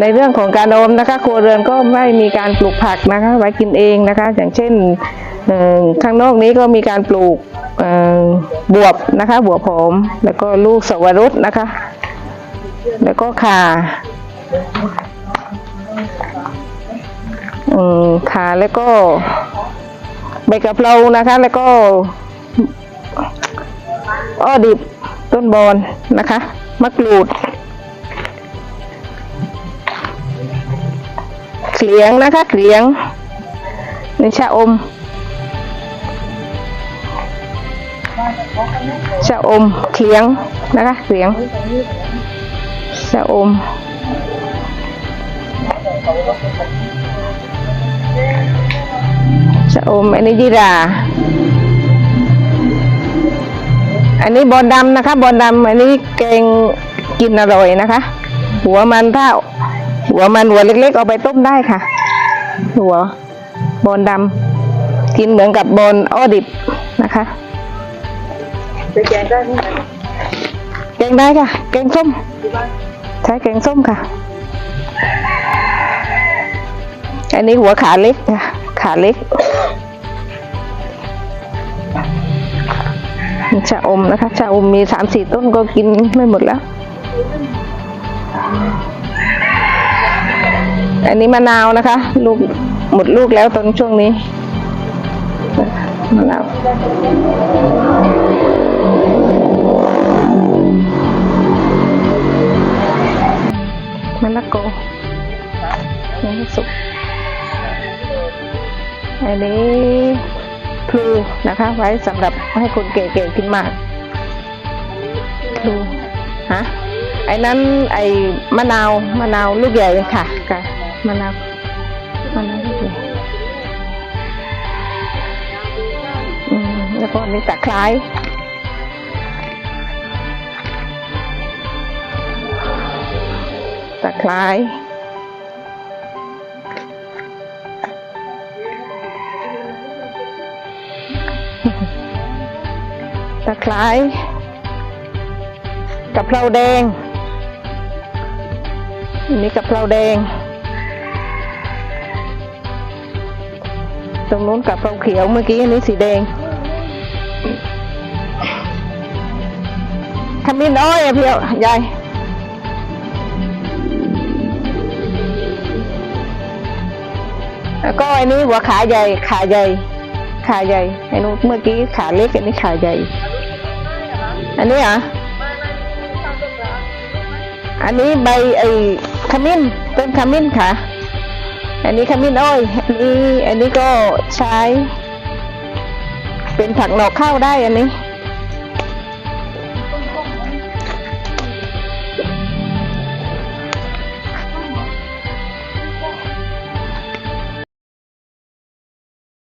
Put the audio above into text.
ในเรื่องของการออมนะคะครัวเรือนก็ไม่มีการปลูกผักนะคะ ไว้กินเองนะคะ อย่างเช่นข้างนอกนี้ก็มีการปลูกบวบนะคะ บวบหอมแล้วก็ลูกสวรสนะคะ แล้วก็ข่าข่าแล้วก็ใบกะเพรานะคะ แล้วก็อ้อดิบต้นบอนนะคะมะกรูด เขียงนะคะเขียงในชะอมชะอมเขียงนะคะเขียงชะอมชะอมอันนี้ยีราอันนี้บอลดำนะคะบอลดำอันนี้แกงกินอร่อยนะคะ หัวมันถ้า หัวมันหัวเล็กๆเอาไปต้มได้ค่ะ หัวบอลดำกินเหมือนกับบอลอ้อดิบนะคะแกงได้ไหนแกงได้ค่ะ แกงส้ม ใช้แกงส้มค่ะ อันนี้หัวขาเล็กค่ะ ขาเล็กชะอมนะคะชะอมมีสามสี่ต้นก็กินไม่หมดแล้ว อันนี้มะนาวนะคะ ลูกหมดลูกแล้วตอนช่วงนี้มะนาวมะละกอยังไม่สุกอันนี้พลูนะคะ ไว้สำหรับให้คนเก๋ๆกินมากพลูฮะไอ้นั้นไอ้มะนาวมะนาวลูกใหญ่ค่ะค่ะ มะนาวมะนาวลูกใหญ่อืมแล้วก็อันนี้ตะไคร้ตะไคร้ตะไคร้กะเพราแดงอันนี้กะเพราแดง ตรงนู้นกะเพราเขียวเมื่อกี้อันนี้สีแดงขมิ้นอ้อยอะพี่เอายายแล้วก็อันนี้หัวขาใหญ่ขาใหญ่ขาใหญ่ไอ้นู้นเมื่อกี้ขาเล็กอันนี้ขาใหญ่ อันนี้อะอันนี้ใบไอ้ขมิ้นต้นขมิ้นค่ะ อันนี้ขมิ้นอ้อยอันนี้อันนี้ก็ใช้ เป็นผักหนอกข้าวได้อันนี้